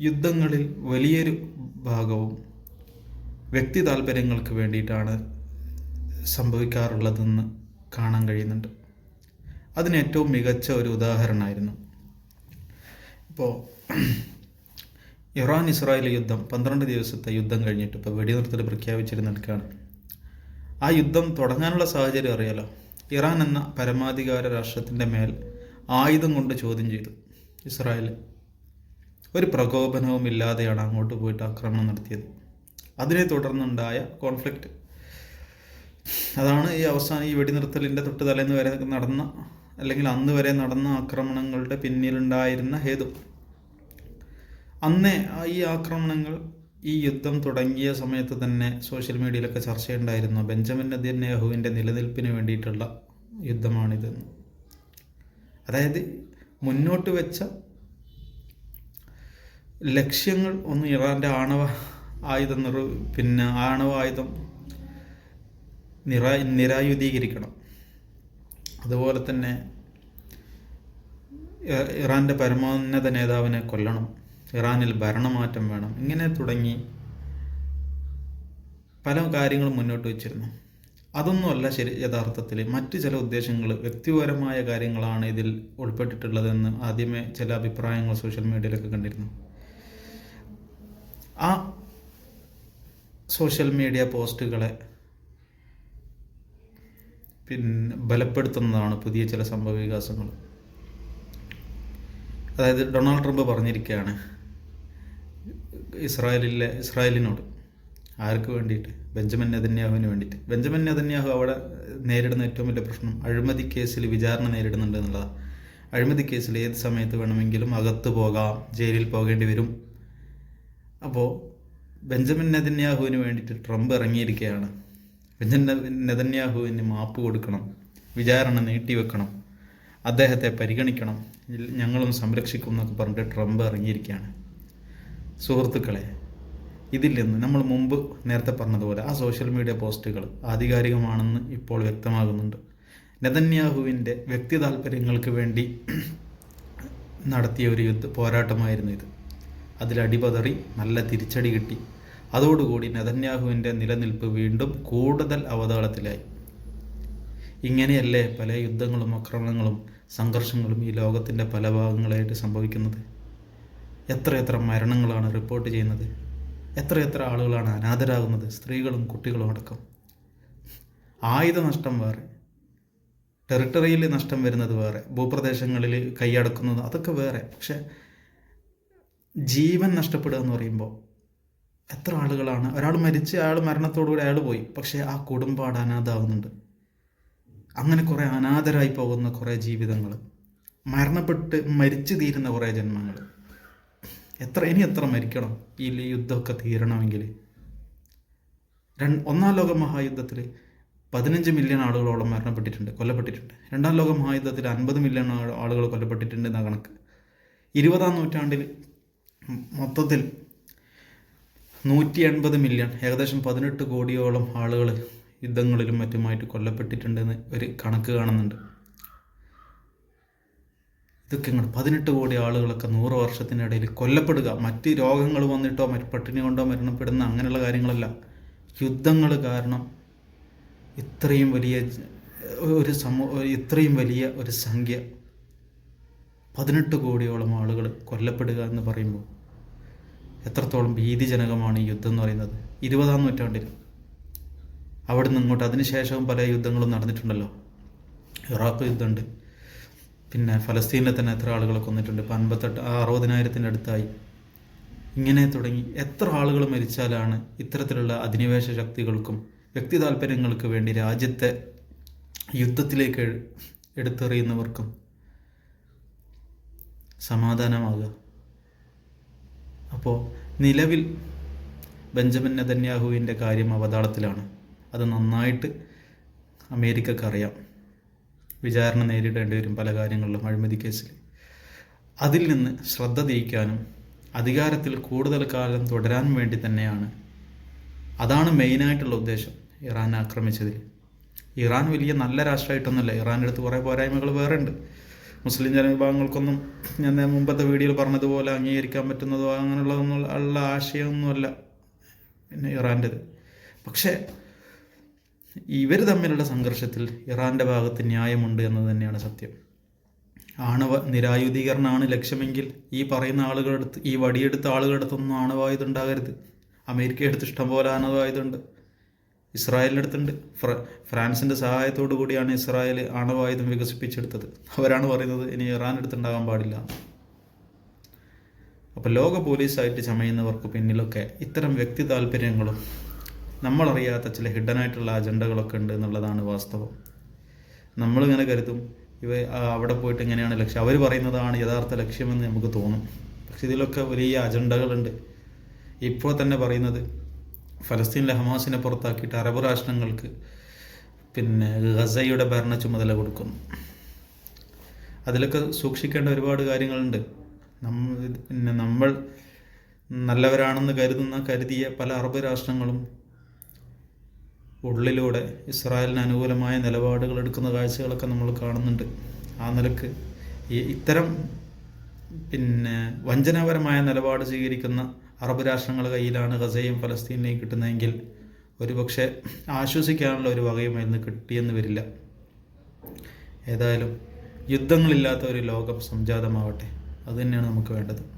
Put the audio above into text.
യുദ്ധങ്ങളിൽ വലിയൊരു ഭാഗവും വ്യക്തി താല്പര്യങ്ങൾക്ക് വേണ്ടിയിട്ടാണ് സംഭവിക്കാറുള്ളതെന്ന് കാണാൻ കഴിയുന്നുണ്ട്. അതിന് ഏറ്റവും മികച്ച ഒരു ഉദാഹരണമായിരുന്നു. ഇപ്പോൾ ഇറാൻ ഇസ്രായേൽ യുദ്ധം പന്ത്രണ്ട് ദിവസത്തെ യുദ്ധം കഴിഞ്ഞിട്ട് ഇപ്പോൾ വെടിനിർത്തൽ പ്രഖ്യാപിച്ചിരുന്നിടക്കാണ് ആ യുദ്ധം തുടങ്ങാനുള്ള സാഹചര്യം അറിയാലോ? ഇറാൻ എന്ന പരമാധികാര രാഷ്ട്രത്തിന്റെ മേൽ ആയുധം കൊണ്ട് ചോദ്യം ചെയ്തു ഇസ്രായേൽ. ഒരു പ്രകോപനവും ഇല്ലാതെയാണ് അങ്ങോട്ട് പോയിട്ട് ആക്രമണം നടത്തിയത്. അതിനെ തുടർന്നുണ്ടായ കോൺഫ്ലിക്റ്റ് അതാണ് ഈ അവസാനം ഈ വെടിനിർത്തലിന്റെ തൊട്ട് തലേന്ന് വരെ നടന്ന അല്ലെങ്കിൽ അന്ന് വരെ നടന്ന ആക്രമണങ്ങളുടെ പിന്നിലുണ്ടായിരുന്ന ഹേതു. അന്നേ ഈ ആക്രമണങ്ങൾ ഈ യുദ്ധം തുടങ്ങിയ സമയത്ത് തന്നെ സോഷ്യൽ മീഡിയയിലൊക്കെ ചർച്ചയുണ്ടായിരുന്നു ബെഞ്ചമിൻ നെതന്യാഹുവിന്റെ നിലനിൽപ്പിന് വേണ്ടിയിട്ടുള്ള യുദ്ധമാണിതെന്ന്. അതായത് മുന്നോട്ട് വെച്ച ലക്ഷ്യങ്ങൾ ഒന്ന് ഇറാന്റെ ആണവ ആയുധം നിറ പിന്നെ ആണവ ആയുധം നിറ നിരായുധീകരിക്കണം. അതുപോലെ തന്നെ ഇറാന്റെ പരമോന്നത നേതാവിനെ കൊല്ലണം. ഇറാനിൽ ഭരണമാറ്റം വേണം. ഇങ്ങനെ തുടങ്ങി പല കാര്യങ്ങളും മുന്നോട്ട് വച്ചിരുന്നു. അതൊന്നുമല്ല ശരി യഥാർത്ഥത്തിൽ മറ്റു ചില ഉദ്ദേശങ്ങൾ വ്യക്തിപരമായ കാര്യങ്ങളാണ് ഇതിൽ ഉൾപ്പെട്ടിട്ടുള്ളതെന്ന് ആദ്യമേ ചില അഭിപ്രായങ്ങൾ സോഷ്യൽ മീഡിയയിലൊക്കെ കണ്ടിരുന്നു. ആ സോഷ്യൽ മീഡിയ പോസ്റ്റുകളെ പിന്നെ ബലപ്പെടുത്തുന്നതാണ് പുതിയ ചില സംഭവ വികാസങ്ങൾ അതായത് ഡൊണാൾഡ് ട്രംപ് പറഞ്ഞിരിക്കുകയാണ് ഇസ്രായേലിലെ ഇസ്രായേലിനോട് ആർക്ക് വേണ്ടിയിട്ട്? ബെഞ്ചമിൻ നെതന്യാഹുവിന് വേണ്ടിയിട്ട്. ബെഞ്ചമിൻ നെതന്യാഹു അവിടെ നേരിടുന്ന ഏറ്റവും വലിയ പ്രശ്നം അഴിമതി കേസിൽ വിചാരണ നേരിടുന്നുണ്ട് എന്നുള്ളതാണ്. അഴിമതി കേസിൽ ഏത് സമയത്ത് വേണമെങ്കിലും അകത്ത് പോകാം ജയിലിൽ പോകേണ്ടി വരും അപ്പോൾ ബെഞ്ചമിൻ നെതന്യാഹുവിന് വേണ്ടിയിട്ട് ട്രംപ് ഇറങ്ങിയിരിക്കുകയാണ്. ബെഞ്ചമിൻ നെതന്യാഹുവിന് മാപ്പ് കൊടുക്കണം വിചാരണ നീട്ടിവെക്കണം അദ്ദേഹത്തെ പരിഗണിക്കണം ഞങ്ങളും സംരക്ഷിക്കും എന്നൊക്കെ പറഞ്ഞിട്ട് ട്രംപ് ഇറങ്ങിയിരിക്കുകയാണ്. സുഹൃത്തുക്കളെ ഇതിൽ നിന്ന് നമ്മൾ മുമ്പ് നേരത്തെ പറഞ്ഞതുപോലെ ആ സോഷ്യൽ മീഡിയ പോസ്റ്റുകൾ ആധികാരികമാണെന്ന് ഇപ്പോൾ വ്യക്തമാകുന്നുണ്ട്. നെതന്യാഹുവിന്റെ വ്യക്തി താല്പര്യങ്ങൾക്ക് വേണ്ടി നടത്തിയ ഒരു യുദ്ധ പോരാട്ടമായിരുന്നു ഇത്. അതിൽ അടിപതറി നല്ല തിരിച്ചടി കിട്ടി. അതോടുകൂടി നെതന്യാഹുവിന്റെ നിലനിൽപ്പ് വീണ്ടും കൂടുതൽ അവതാളത്തിലായി. ഇങ്ങനെയല്ലേ പല യുദ്ധങ്ങളും ആക്രമണങ്ങളും സംഘർഷങ്ങളും ഈ ലോകത്തിന്റെ പല ഭാഗങ്ങളായിട്ട് സംഭവിക്കുന്നത്? എത്രയെത്ര മരണങ്ങളാണ് റിപ്പോർട്ട് ചെയ്യുന്നത്? എത്രയെത്ര ആളുകളാണ് അനാഥരാകുന്നത്? സ്ത്രീകളും കുട്ടികളും അടക്കം. ആയുധ നഷ്ടം വേറെ. ടെറിട്ടറിയിൽ നഷ്ടം വരുന്നത് വേറെ. ഭൂപ്രദേശങ്ങളിൽ കൈയടക്കുന്നത് അതൊക്കെ വേറെ. പക്ഷെ ജീവൻ നഷ്ടപ്പെടുക എന്ന് പറയുമ്പോൾ എത്ര ആളുകളാണ് ഒരാൾ മരിച്ച് അയാൾ മരണത്തോടുകൂടി അയാൾ പോയി പക്ഷേ ആ കുടുംബം അവിടെ അനാഥാകുന്നുണ്ട് അങ്ങനെ കുറേ അനാഥരായി പോകുന്ന കുറേ ജീവിതങ്ങൾ മരണപ്പെട്ട് മരിച്ചു തീരുന്ന കുറേ ജന്മങ്ങൾ. എത്ര ഇനി എത്ര മരിക്കണം? ഈ യുദ്ധമൊക്കെ തീരണമെങ്കിൽ. രണ്ട് ഒന്നാം ലോക മഹായുദ്ധത്തിൽ പതിനഞ്ച് മില്യൺ ആളുകളോളം മരണപ്പെട്ടിട്ടുണ്ട് കൊല്ലപ്പെട്ടിട്ടുണ്ട്. രണ്ടാം ലോക മഹായുദ്ധത്തിൽ അൻപത് മില്യൺ ആളുകൾ കൊല്ലപ്പെട്ടിട്ടുണ്ട് എന്ന കണക്ക്. ഇരുപതാം നൂറ്റാണ്ടിൽ മൊത്തത്തിൽ നൂറ്റി എൺപത് മില്യൺ ഏകദേശം പതിനെട്ട് കോടിയോളം ആളുകൾ യുദ്ധങ്ങളിലും മറ്റുമായിട്ട് കൊല്ലപ്പെട്ടിട്ടുണ്ടെന്ന് ഒരു കണക്ക് കാണുന്നുണ്ട്. ഇതൊക്കെ ഇങ്ങോട്ട് പതിനെട്ട് കോടി ആളുകളൊക്കെ നൂറ് വർഷത്തിനിടയിൽ കൊല്ലപ്പെടുക മറ്റ് രോഗങ്ങൾ വന്നിട്ടോ മറ്റ് പട്ടിണി കൊണ്ടോ മരണപ്പെടുന്ന അങ്ങനെയുള്ള കാര്യങ്ങളല്ല. യുദ്ധങ്ങൾ കാരണം ഇത്രയും വലിയ ഒരു സമൂഹ ഇത്രയും വലിയ ഒരു സംഖ്യ പതിനെട്ട് കോടിയോളം ആളുകൾ കൊല്ലപ്പെടുക എന്ന് പറയുമ്പോൾ എത്രത്തോളം ഭീതിജനകമാണ് ഈ യുദ്ധം എന്ന് പറയുന്നത്? ഇരുപതാം നൂറ്റാണ്ടിൽ. അവിടെ നിന്ന് ഇങ്ങോട്ട് അതിനുശേഷവും പല യുദ്ധങ്ങളും നടന്നിട്ടുണ്ടല്ലോ. ഇറാഖ് യുദ്ധമുണ്ട്. പിന്നെ ഫലസ്തീനിലെ തന്നെ എത്ര ആളുകളെ കൊന്നിട്ടുണ്ട്? ഇപ്പം അൻപത്തെട്ട് അറുപതിനായിരത്തിന്റെ അടുത്തായി. ഇങ്ങനെ തുടങ്ങി. എത്ര ആളുകൾ മരിച്ചാലാണ് ഇത്തരത്തിലുള്ള അധിനിവേശ ശക്തികൾക്കും വ്യക്തി താല്പര്യങ്ങൾക്ക് വേണ്ടി രാജ്യത്തെ യുദ്ധത്തിലേക്ക് എടുത്തെറിയുന്നവർക്കും സമാധാനമാകുക. അപ്പോൾ നിലവിൽ ബെഞ്ചമിൻ നെതന്യാഹുവിന്റെ കാര്യം അവതാളത്തിലാണ്. അത് നന്നായിട്ട് അമേരിക്കക്കറിയാം. വിചാരണ നേരിടേണ്ടി വരും പല കാര്യങ്ങളിലും അഴിമതി കേസിൽ അതിൽ നിന്ന് ശ്രദ്ധ തിരിക്കാനും അധികാരത്തിൽ കൂടുതൽ കാലം തുടരാൻ വേണ്ടി തന്നെയാണ്. അതാണ് മെയിനായിട്ടുള്ള ഉദ്ദേശം ഇറാൻ ആക്രമിച്ചതിൽ. ഇറാൻ വലിയ നല്ല രാഷ്ട്രമായിട്ടൊന്നുമല്ല. ഇറാന്റെ അടുത്ത് കുറേ പോരായ്മകൾ വേറെ ഉണ്ട് മുസ്ലിം ജനവിഭാഗങ്ങൾക്കൊന്നും ഞാൻ മുമ്പത്തെ വീഡിയോയിൽ പറഞ്ഞതുപോലെ അംഗീകരിക്കാൻ പറ്റുന്നതോ അങ്ങനെയുള്ളതൊന്നും ഉള്ള ആശയമൊന്നുമല്ല പിന്നെ ഇറാന്റെത്. പക്ഷേ ഇവർ തമ്മിലുള്ള സംഘർഷത്തിൽ ഇറാന്റെ ഭാഗത്ത് ന്യായമുണ്ട് എന്നത് തന്നെയാണ് സത്യം. ആണവ നിരായുധീകരണമാണ് ലക്ഷ്യമെങ്കിൽ ഈ പറയുന്ന ആളുകളെടുത്ത് ഈ വടിയെടുത്ത ആളുകളെടുത്തൊന്നും ആണവായുധം ഉണ്ടാകരുത്. അമേരിക്ക എടുത്ത് ഇഷ്ടംപോലെ ആണവായുധമുണ്ട്. ഇസ്രായേലിന്റെ അടുത്തുണ്ട്. ഫ്ര ഫ്രാൻസിന്റെ സഹായത്തോടു കൂടിയാണ് ഇസ്രായേൽ ആണവായുധം വികസിപ്പിച്ചെടുത്തത്. അവരാണ് പറയുന്നത് ഇനി ഇറാൻ അടുത്തുണ്ടാകാൻ പാടില്ല. അപ്പോൾ ലോക പോലീസായിട്ട് ചമയുന്നവർക്ക് പിന്നിലൊക്കെ ഇത്തരം വ്യക്തി താല്പര്യങ്ങളും നമ്മളറിയാത്ത ചില ഹിഡനായിട്ടുള്ള അജണ്ടകളൊക്കെ ഉണ്ട് എന്നുള്ളതാണ് വാസ്തവം. നമ്മളിങ്ങനെ കരുതും ഇവ അവിടെ പോയിട്ട് എങ്ങനെയാണ് ലക്ഷ്യം. അവർ പറയുന്നതാണ് യഥാർത്ഥ ലക്ഷ്യമെന്ന് നമുക്ക് തോന്നും. പക്ഷെ ഇതിലൊക്കെ വലിയ അജണ്ടകളുണ്ട്. ഇപ്പോൾ തന്നെ പറയുന്നത് ഫലസ്തീനിലെ ഹമാസിനെ പുറത്താക്കിയിട്ട് അറബ് രാഷ്ട്രങ്ങൾക്ക് പിന്നെ ഗസയുടെ ഭരണ ചുമതല കൊടുക്കുന്നു. അതിലൊക്കെ സൂക്ഷിക്കേണ്ട ഒരുപാട് കാര്യങ്ങളുണ്ട്. നമ്മൾ പിന്നെ നമ്മൾ നല്ലവരാണെന്ന് കരുതുന്ന കരുതിയ പല അറബ് രാഷ്ട്രങ്ങളും ഉള്ളിലൂടെ ഇസ്രായേലിന് അനുകൂലമായ നിലപാടുകൾ എടുക്കുന്ന കാഴ്ചകളൊക്കെ നമ്മൾ കാണുന്നുണ്ട്. ആ നിലയ്ക്ക് ഇത്തരം പിന്നെ വഞ്ചനാപരമായ നിലപാട് സ്വീകരിക്കുന്ന അറബ് രാഷ്ട്രങ്ങളുടെ കയ്യിലാണ് ഗസയും ഫലസ്തീനെയും കിട്ടുന്നതെങ്കിൽ ഒരുപക്ഷെ ആശ്വസിക്കാനുള്ള ഒരു വകയുമായിരുന്നു കിട്ടിയെന്ന് വരില്ല. ഏതായാലും യുദ്ധങ്ങളില്ലാത്ത ഒരു ലോകം സംജാതമാവട്ടെ. അതുതന്നെയാണ് നമുക്ക് വേണ്ടത്.